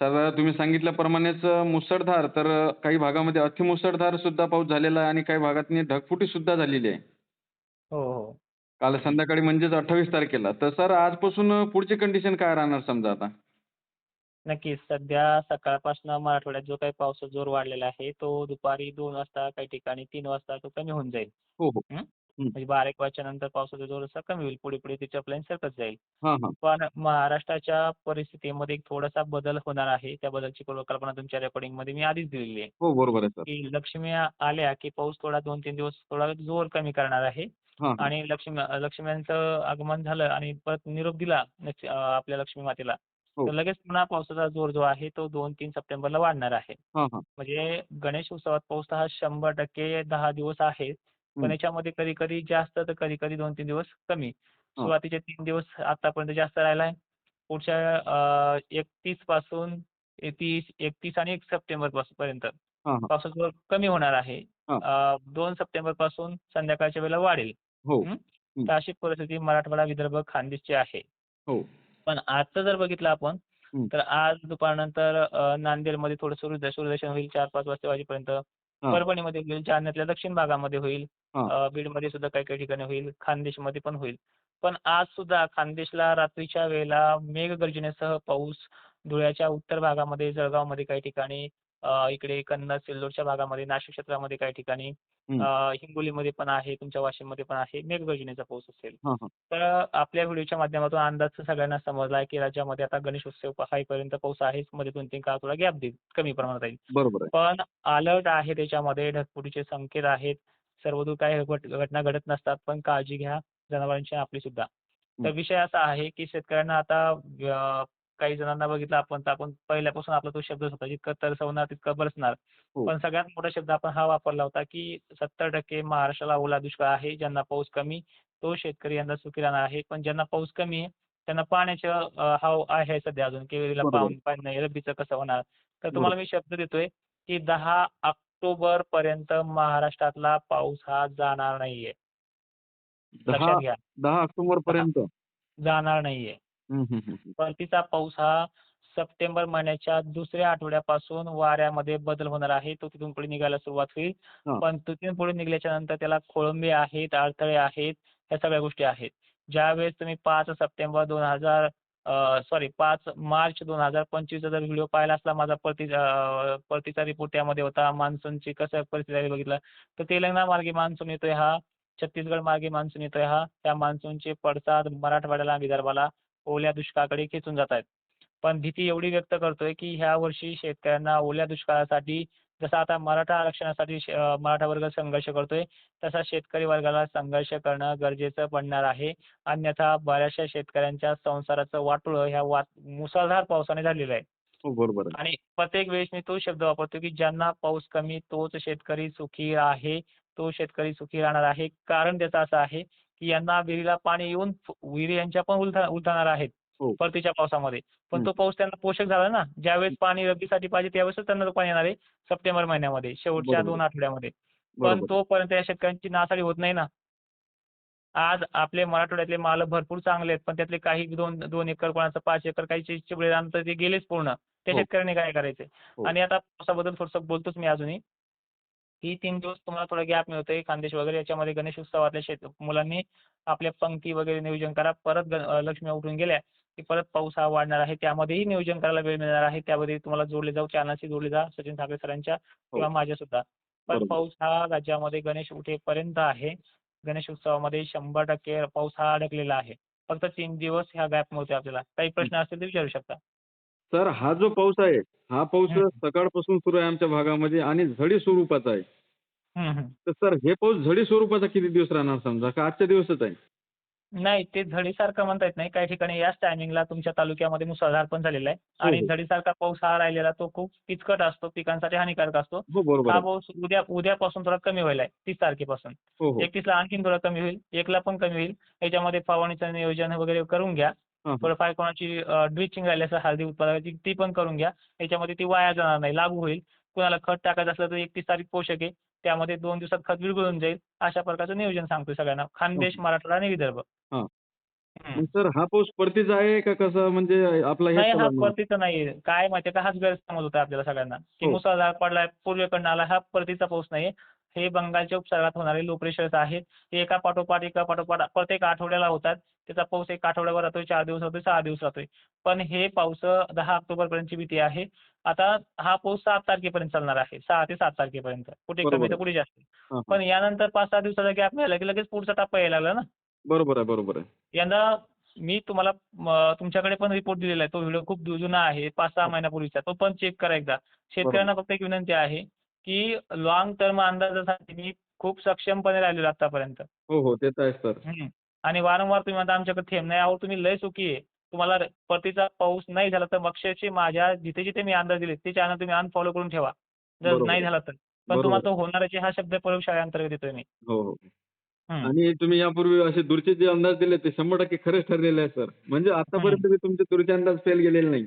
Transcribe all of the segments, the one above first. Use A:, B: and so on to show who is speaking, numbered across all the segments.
A: Sir तुम्ही सांगितल्याप्रमाणेच मुसळधार तर काही भागामध्ये अतिमुसळधार सुद्धा पाऊस झालेला आहे आणि काही भागातनी ढगफुटी सुद्धा झालेली आहे.
B: हो हो.
A: काल संध्याकाळी म्हणजेच अठ्ठावीस तारखेला. तर सर आजपासून पुढची कंडिशन काय राहणार समजा आता?
B: नक्कीच. सध्या सकाळपासून मराठवाड्यात जो काही पावसाचा जोर वाढलेला आहे तो दुपारी दोन वाजता काही ठिकाणी तीन वाजता तो कमी होऊन जाईल.
A: हो हो.
B: हं? म्हणजे बारा एक वाजच्या नंतर पावसाचा जोर असा कमी होईल पुढे पुढे त्याची प्लॅन सरकत जाईल.
A: हां हां.
B: पण महाराष्ट्राच्या परिस्थितीमध्ये एक थोडासा बदल होणार आहे. त्या बदलची कल्पना तुमच्या रेकॉर्डिंगमध्ये मी आधीच दिलेली आहे.
A: हो बरोबर आहे सर.
B: की लक्ष्मी आल्या की पाऊस थोडा दोन तीन दिवस थोडा जोर कमी करणार आहे.
A: हां हां.
B: आणि लक्ष्मी लक्ष्म्यांचं आगमन झालं आणि परत निरोप दिला लक्ष- अं, आपल्या लक्ष्मी मातेला.
A: हो.
B: तर लगेच पुन्हा पावसाचा जोर जो आहे तो दोन तीन सप्टेंबरला वाढणार आहे.
A: हां हां.
B: म्हणजे गणेश उत्सवात पाऊस हा शंभर टक्के दहा दिवस आहे. पण
A: हं.
B: याच्यामध्ये कधी कधी जास्त तर कधी कधी दोन तीन दिवस कमी सुरुवातीचे तीन दिवस आतापर्यंत जास्त राहिला आहे पुढच्या एकतीसपासून तीस एकतीस आणि एक सप्टेंबरपासून पर्यंत
A: हां हां
B: पावसाचा जोर कमी होणार आहे
A: हां.
B: दोन सप्टेंबरपासून संध्याकाळच्या वेळेला वाढेल
A: हो
B: हं?
A: हं.
B: तर अशी परिस्थिती मराठवाडा विदर्भ खानदेशची आहे
A: हो
B: पण आजचं जर बघितलं आपण
A: हं.
B: तर आज दुपारनंतर नांदेडमध्ये थोडं सूर्य सूर्यदर्शन होईल चार पाच वाजता वाजेपर्यंत
A: हां.
B: परभणीमध्ये होईल जालन्यातल्या दक्षिण भागामध्ये होईल बीडमध्ये सुद्धा काही काही ठिकाणी होईल खानदेशमध्ये पण होईल. पण आज सुद्धा खानदेशला रात्रीच्या वेळेला मेघगर्जनेसह पाऊस धुळ्याच्या उत्तर भागामध्ये जळगावमध्ये काही ठिकाणी इकडे कन्नड सिल्लोडच्या भागामध्ये नाशिक क्षेत्रामध्ये काही ठिकाणी हिंगोलीमध्ये पण आहे तुमच्या वाशिममध्ये पण आहे मेघगर्जनेचा पाऊस असेल. तर आपल्या व्हिडिओच्या माध्यमातून अंदाज सगळ्यांना समजला की राज्यामध्ये आता गणेश उत्सव हाईपर्यंत पाऊस आहेच मध्ये दोन तीन काळ थोडा गॅप देईल कमी प्रमाणात
A: आहे.
B: पण अलर्ट आहे त्याच्यामध्ये ढगफुटीचे संकेत आहेत सर्वदूर काही घट- घटना घडत नसतात पण काळजी घ्या जनावरांची आपली सुद्धा. तर. विषय असा आहे की शेतकऱ्यांना आता काही जणांना बघितलं आपण तर आपण पहिल्यापासून आपला तो शब्दच होता जितकं तरसवणार तितकं बरसणार.
A: हो.
B: पण सगळ्यात मोठा शब्द आपण हा वापरला होता की सत्तर टक्के महाराष्ट्राला ओला दुष्काळ आहे ज्यांना पाऊस कमी तो शेतकरी यंदा सुखी राहणार आहे. पण ज्यांना पाऊस कमी आहे त्यांना पाण्याचं हाव आहे सध्या अजून केळीला पाणी नाही रब्बीचं कसं होणार? तर तुम्हाला मी शब्द देतोय की दहा ऑक्टोबर पर्यंत महाराष्ट्रातला पाऊस हा जाणार नाहीये. लक्षात घ्या.
A: दहा ऑक्टोबर पर्यंत
B: जाणार नाहीये. परतीचा पाऊस हा सप्टेंबर महिन्याच्या दुसऱ्या आठवड्यापासून वाऱ्यामध्ये बदल होणार आहे. तो तिथून पुढे निघायला सुरुवात होईल.
A: हा.
B: पण तिथून पुढे निघाल्याच्या नंतर त्याला खोळंबे आहेत अडथळे आहेत ह्या सगळ्या गोष्टी आहेत. ज्यावेळेस तुम्ही पाच सप्टेंबर दोन हजार सॉरी पाच मार्च दोन हजार पंचवीसचा जर व्हिडिओ पाहिला असला माझा परती अं, परतीचा रिपोर्ट त्यामध्ये होता मान्सूनची कसं परिस्थिती आहे बघितलं तर तेलंगणा मार्गे मान्सून येतोय हा छत्तीसगड मार्गे मान्सून येतोय हा. त्या मान्सूनचे पडसाद मराठवाड्याला विदर्भाला ओल्या दुष्काळाकडे खेचून जात आहेत. पण भीती एवढी व्यक्त करतोय की ह्या वर्षी शेतकऱ्यांना ओल्या दुष्काळासाठी जसं आता मराठा आरक्षणासाठी मराठा वर्ग संघर्ष करतोय तसा शेतकरी वर्गाला संघर्ष करणं गरजेचं पडणार आहे. अन्यथा बऱ्याचशा शेतकऱ्यांच्या संसाराचं वाटोळं ह्या वा मुसळधार पावसाने झालेलं आहे.
A: हो बरोबर आहे.
B: आणि प्रत्येक वेळेस मी तो शब्द वापरतो की ज्यांना पाऊस कमी तोच शेतकरी सुखी आहे तो शेतकरी सुखी राहणार आहे. कारण त्याचं असं आहे की यांना विहिरीला पाणी येऊन विहिरी यांच्या पण उलथा उलथणार आहेत
A: हो.
B: परतीच्या पावसामध्ये पण. तो पाऊस त्यांना पोषक झाला ना ज्यावेळेस पाणी रब्बीसाठी पाहिजे त्यावेळेसच त्यांना तो पाणी येणार आहे सप्टेंबर महिन्यामध्ये शेवटच्या. दोन आठवड्यामध्ये पण तोपर्यंत या शेतकऱ्यांची नासाडी होत नाही ना आज आपले मराठवाड्यातले माल भरपूर चांगले आहेत पण त्यातले काही दोन दोन एकर कोणाचं पाच एकर काही चिबळे रान तर ते गेलेच पूर्ण त्या
A: हो.
B: शेतकऱ्यांनी काय करायचे
A: हो.
B: आणि आता पावसाबद्दल थोडंसं बोलतोच मी अजूनही ही तीन दिवस तुम्हाला थोडा गॅप मिळतोय. खानदेश वगैरे याच्यामध्ये गणेश उत्सवातल्या शेत मुलांनी आपल्या पंक्ती वगैरे नियोजन करा. परत लक्ष्मी उठून गेल्या की परत पाऊस हा वाढणार आहे. त्यामध्येही नियोजन करायला वेळ मिळणार आहे. त्यामध्ये तुम्हाला जोडले जाऊ चॅनलशी जोडले जा सचिन ठाकरे सरांच्या किंवा माझ्या सुद्धा. पण. पाऊस हा राज्यामध्ये गणेश उठेपर्यंत आहे. गणेश उत्सवामध्ये शंभर टक्के पाऊस हा अडकलेला आहे. फक्त तीन दिवस ह्या गॅप मिळतोय आपल्याला. काही प्रश्न असतील तर विचारू शकता.
A: सर हा जो पाऊस आहे हा पाऊस
B: हं.
A: सकाळपासून सुरू आहे आमच्या भागामध्ये आणि झडी स्वरूपाचा आहे. तर सर हे पाऊस झडी स्वरूपाचा किती दिवस राहणार समजा का आजच्या दिवसच आहे
B: नाही ते झडीसारखं म्हणता येत नाही काही ठिकाणी याच टायमिंगला तुमच्या तालुक्यामध्ये मुसळधार पण झालेला आहे आणि
A: हो.
B: झडीसारखा पाऊस हा राहिलेला तो खूप किचकट असतो पिकांसाठी हानिकारक असतो
A: हो
B: हा. पाऊस उद्या उद्यापासून थोडा कमी व्हायला आहे तीस तारखेपासून
A: हो हो
B: एकतीसला आणखीन थोडा कमी होईल एकला पण कमी होईल याच्यामध्ये फवारणीचं नियोजन वगैरे करून घ्या
A: हां, हां.
B: थोडंफार कोणाची ड्रिचिंग राहिली असेल हळदी उत्पादनाची ती पण करून घ्या. याच्यामध्ये ती वाया जाणार नाही लागू होईल. कुणाला खत टाकायचं असलं तर एकतीस तारीख पोषक आहे. त्यामध्ये दोन दिवसात खत विरघळून जाईल. अशा प्रकारचं नियोजन सांगतोय सगळ्यांना. खानदेश मराठवाडा आणि विदर्भ.
A: हां. सर हा पाऊस परतीचा आहे का कसं? म्हणजे आपला
B: नाही
A: हे
B: परतीचा नाही काय माहितीये का हाच गैरसमज होता आपल्याला सगळ्यांना. की
A: हो.
B: मुसळधार पडलाय पूर्वेकडनं आला हा परतीचा पाऊस नाही हे बंगालच्या उपसागरात होणारे लो प्रेशर्स आहेत. हे एका पाठोपाठ एका पाठोपाठ प्रत्येक आठवड्याला होतात. त्याचा पाऊस एक आठवड्यावर राहतोय चार दिवस राहतोय सहा दिवस राहतोय. पण हे पाऊस दहा ऑक्टोबर पर्यंतची भीती आहे. आता हा पाऊस सात तारखेपर्यंत चालणार आहे. सहा ते सात तारखेपर्यंत. कुठे कमी तर. कुठे जास्त. पण यानंतर पाच सहा दिवसाचा गॅप मिळाला की लगेच पुढचा टप्पा यायला लागला ना?
A: बरोबर आहे बरोबर आहे.
B: यंदा मी तुम्हाला तुमच्याकडे पण रिपोर्ट दिलेला आहे. तो व्हिडिओ खूप जुना आहे. पाच सहा महिन्यापूर्वीचा. तो पण चेक करा एकदा. शेतकऱ्यांना फक्त एक विनंती आहे की लॉंग टर्म अंदाजासाठी मी खूप सक्षमपणे राहिलेलो आतापर्यंत.
A: हो हो. ते तर आहे सर.
B: आणि वारंवार तुम्ही म्हणता आमच्याकडे थेंब नाही अहो तुम्ही लय चुकी आहे. तुम्हाला परतीचा पाऊस नाही झाला तर अक्षरशः माझ्या जिथे जिथे मी अंदाज दिले ते चॅनल तुम्ही अनफॉलो करून ठेवा. जर नाही. झाला तर. पण तुम्हाला तो होणारच आहे हा शब्द प्रयोगशाळेअंतर्गत देतोय मी.
A: हो हो. आणि तुम्ही यापूर्वी असे दूरचे जे अंदाज दिले ते शंभर टक्के खरेच ठरलेले आहे सर. म्हणजे आतापर्यंत मी तुमचे दूरचे अंदाज फेल गेलेले नाही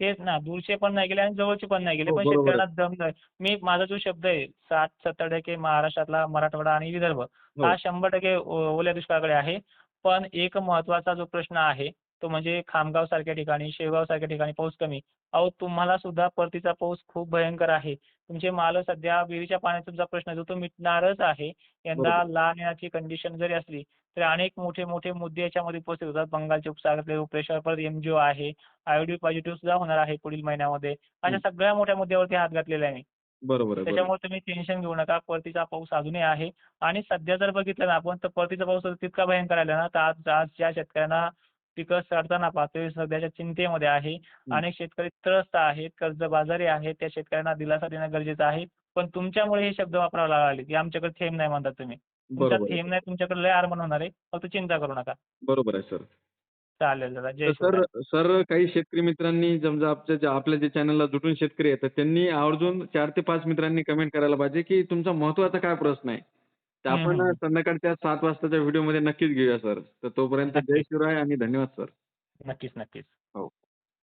B: तेच ना दूरचे पण नाही गेले आणि जवळचे पण नाही गेले.
A: हो,
B: पण. शेतकऱ्यांना दम नाही. मी माझा जो शब्द आहे साठ सत्तर टक्के महाराष्ट्रातला मराठवाडा आणि विदर्भ हा शंभर टक्के ओल्या दुष्काळाकडे आहे. पण एक महत्त्वाचा जो प्रश्न आहे तो म्हणजे खामगाव सारख्या ठिकाणी शेवगाव सारख्या ठिकाणी पाऊस कमी. अहो तुम्हाला सुद्धा परतीचा पाऊस खूप भयंकर आहे. तुमचे माल सध्या विहिरीच्या पाण्याचा तुमचा प्रश्न आहे, जो तो मिटणारच आहे. यंदा. लहान येण्याची कंडिशन जरी असली तरी अनेक मोठे मोठे मुद्दे याच्यामध्ये उपस्थित होतात. बंगालच्या उपसागरातले प्रेशर परत एमजीओ आहे. आयोडी पॉझिटिव्ह सुद्धा होणार आहे पुढील महिन्यामध्ये. अशा सगळ्या मोठ्या मुद्द्यावरती हात घातलेला आहे.
A: बरोबर आहे बरोबर.
B: त्याच्यामुळे तुम्ही टेन्शन घेऊ नका. परतीचा पाऊस अजूनही आहे. आणि सध्या जर बघितलं ना आपण तर परतीचा पाऊस तितका भयंकर आला ना तर आज आज ज्या शेतकऱ्यांना पिकं सडताना पाहतोय सध्याच्या चिंतेमध्ये आहे. अनेक शेतकरी त्रस्त आहेत कर्जबाजारी आहेत त्या शेतकऱ्यांना दिलासा देणं गरजेचं आहे. पण तुमच्यामुळे हे शब्द वापरावे लागले की आमच्याकडे थेंब नाही म्हणतात तुम्ही. तुमचा
A: बरोबर आहे
B: थेंब नाही तुमच्याकडे लय आरमन होणार आहे फक्त चिंता करू नका.
A: बरोबर आहे सर.
B: चालेल दादा जय
A: सर सर काही शेतकरी मित्रांनी समजा आपल्या जे आपल्या जे चॅनलला जुटून शेतकरी आहेत तर त्यांनी आवर्जून चार ते पाच मित्रांनी कमेंट करायला पाहिजे की तुमचा महत्त्वाचा काय प्रश्न आहे? तर आपण. संध्याकाळच्या सात वाजताच्या व्हिडिओमध्ये नक्कीच घेऊया सर तर तोपर्यंत जय. शिवराय आणि धन्यवाद सर
B: नक्कीच नक्कीच
A: हो